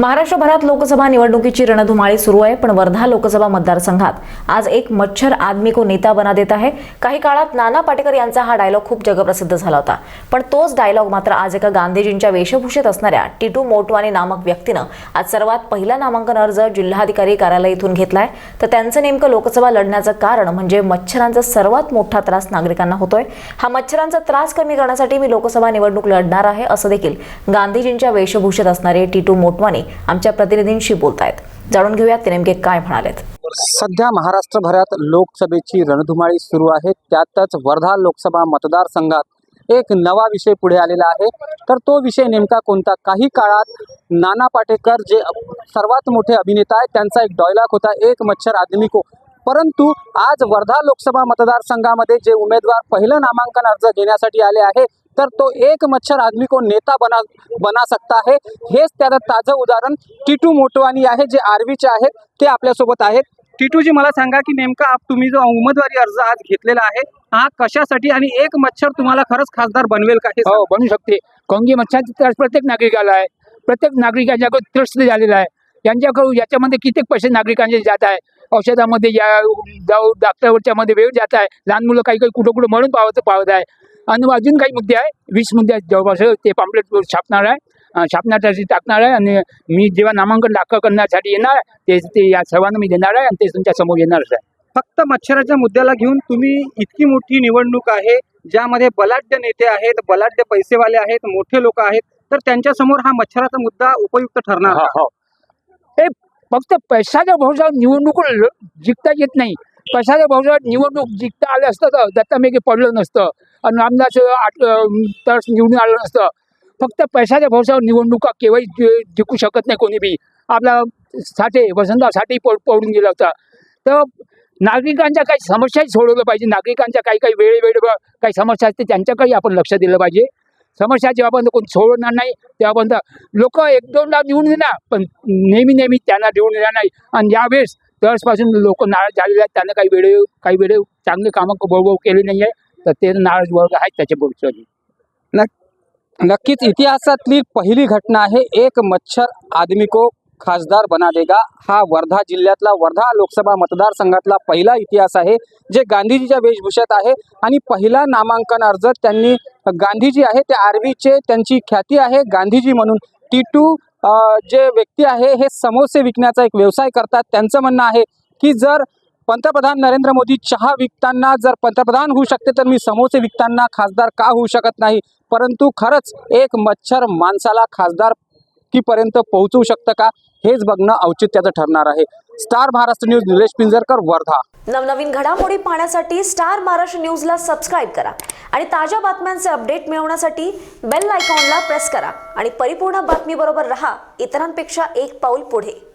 महाराष्ट्रभरात लोकसभा निवडणुकीची रणधुमाळी सुरू आहे पण वर्धा लोकसभा मतदारसंघात आज एक मच्छर आदमी को नेता बना देत आहे काही काळात नाना पाटेकर यांचा हा डायलॉग खूप जगप्रसिद्ध झाला होता. पण तोच डायलॉग मात्र आज एका गांधीजींच्या वेशभूषेत असणाऱ्या टिटू मोटवानी नामक व्यक्तीनं आज सर्वात पहिला नामांकन अर्ज जिल्हाधिकारी कार्यालय इथून घेतलाय. तर त्यांचं नेमकं लोकसभा लढण्याचं कारण म्हणजे मच्छरांचा सर्वात मोठा त्रास नागरिकांना होतोय. हा मच्छरांचा त्रास कमी करण्यासाठी मी लोकसभा निवडणूक लढणार आहे असं देखील गांधीजींच्या वेशभूषेत असणारे टिटू मोटवानी आमच्या प्रतिनिधींशी बोलतायत. जाणून घेऊयात ते नेमके काय म्हणालेत. सध्या महाराष्ट्रभरात लोकसभेची रणधुमाळी सुरू आहे. त्यातच वर्धा लोकसभा मतदारसंघात एक नवा विषय पुढे आलेला आहे. तर तो विषय नेमका कोणता? काही काळात नाना पाटेकर जे सर्वात मोठे अभिनेता आहेत त्यांचा एक डॉयलॉग होता एक मच्छर आदमी को. परंतु आज वर्धा लोकसभा मतदारसंघामध्ये जे उमेदवार पहिलं नामांकन अर्ज घेण्यासाठी आले आहे तर तो एक मच्छर आदमी को नेता बना बना सकता है। हेच त्याचं ताजं उदाहरण टिटू मोटवानी आहे जे आर्वीचे आहेत ते आपल्यासोबत आहेत। टिटूजी मला सांगा की नेमका आप तुम्ही जो उमेदवारी अर्ज आज घेतलेला आहे हा कशासाठी आणि एक मच्छर तुम्हाला खरंच खासदार बनवेल का हे. हो बनू शकते. काँगी मच्छांचा त्रास प्रत्येक नागरिकाला आहे. प्रत्येक नागरिकांच्याकडे त्रस्त झालेला आहे. यांच्याकडून याच्यामध्ये कित्येक पैसे नागरिकांचे जात आहे. औषधामध्ये या जाऊ डॉक्टरवरच्या मध्ये वेळ जात आहे. लहान मुलं काही काही कुठं कुठं म्हणून पावत पावत आहे. आणि अजून काही मुद्दे आहे. वीस मुद्दे आहेत. जवळपास ते पॅम्पलेट छापणार आहे. छापण्यासाठी टाकणार आहे आणि मी जेव्हा नामांकन दाखल करण्यासाठी येणार ते ते या सर्वांना मी देणार आहे आणि ते तुमच्यासमोर येणारच आहे. फक्त मच्छराच्या मुद्द्याला घेऊन तुम्ही इतकी मोठी निवडणूक आहे ज्यामध्ये बलाढ्य नेते आहेत बलाढ्य पैसेवाले आहेत मोठे लोक आहेत तर त्यांच्यासमोर हा मच्छराचा मुद्दा उपयुक्त ठरणार. हो हो. फक्त पैशाच्या भरोशावर निवडणूक जिंकता येत नाही. पैशाच्या भाऊ निवडणूक जिंकता आलं असतं तर दत्तामेकी पडलं नसतं. आणि आमदार आठ तर निवडून आलं नसतं. फक्त पैशाच्या भरोशावर निवडणुका केव्हाही जिंकू शकत नाही कोणी बी. आपला साठे वसंतराव साठे पड पडून गेला होता. तर नागरिकांच्या काही समस्याही सोडवलं पाहिजे. नागरिकांच्या काही काही वेळेवेळेवर काही समस्या असते त्यांच्याकडे आपण लक्ष दिलं पाहिजे. समस्या जेव्हापर्यंत कोण सोडवणार नाही तेव्हापर्यंत लोक एक दोनदा निवडून देणार पण नेहमी नेहमी त्यांना निवडून देणार नाही. आणि यावेळेस तळसपासून लोक नाराज झालेले आहेत. त्यांना काही वेळे काही वेळे चांगले कामं बळबळ केले नाही आहे तर ते नाराज वर्ग आहेत त्याच्या भविष्यात. नक्कीच इतिहासातली पहिली घटना आहे. एक मच्छर आदमी को खासदार बना देगा. हा वर्धा जिल्ह्यातला वर्धा लोकसभा मतदारसंघातला पहिला इतिहास आहे जे गांधीजीच्या वेशभूषेत आहे. आणि पहिला नामांकन अर्ज त्यांनी गांधीजी आहे. ते आर्वीचे त्यांची ख्याती आहे. गांधीजी म्हणून टी टू जे व्यक्ती आहे हे समोसे विकण्याचा एक व्यवसाय करतात. त्यांचं म्हणणं आहे की जर पंतप्रधान नरेंद्र मोदी चहा विकताना जर पंतप्रधान होऊ शकते तर मी समोसे विकताना खासदार का होऊ शकत नाही? परंतु खरंच एक मच्छर माणसाला खासदार पर्यंत पोहोचवू शकतं का? हेच बघणं औचित्याचं ठरणार आहे. Star Maharashtra news Nilesh Pinjarkar Wardha. नवनवीन घडामोडी पाहण्यासाठी स्टार महाराष्ट्र न्यूजला सबस्क्राईब करा आणि ताज्या बातम्यांचे अपडेट मिळवण्यासाठी बेल आयकॉनला प्रेस करा. आणि परिपूर्ण बातमीबरोबर रहा. इतरांपेक्षा एक पाऊल पुढे.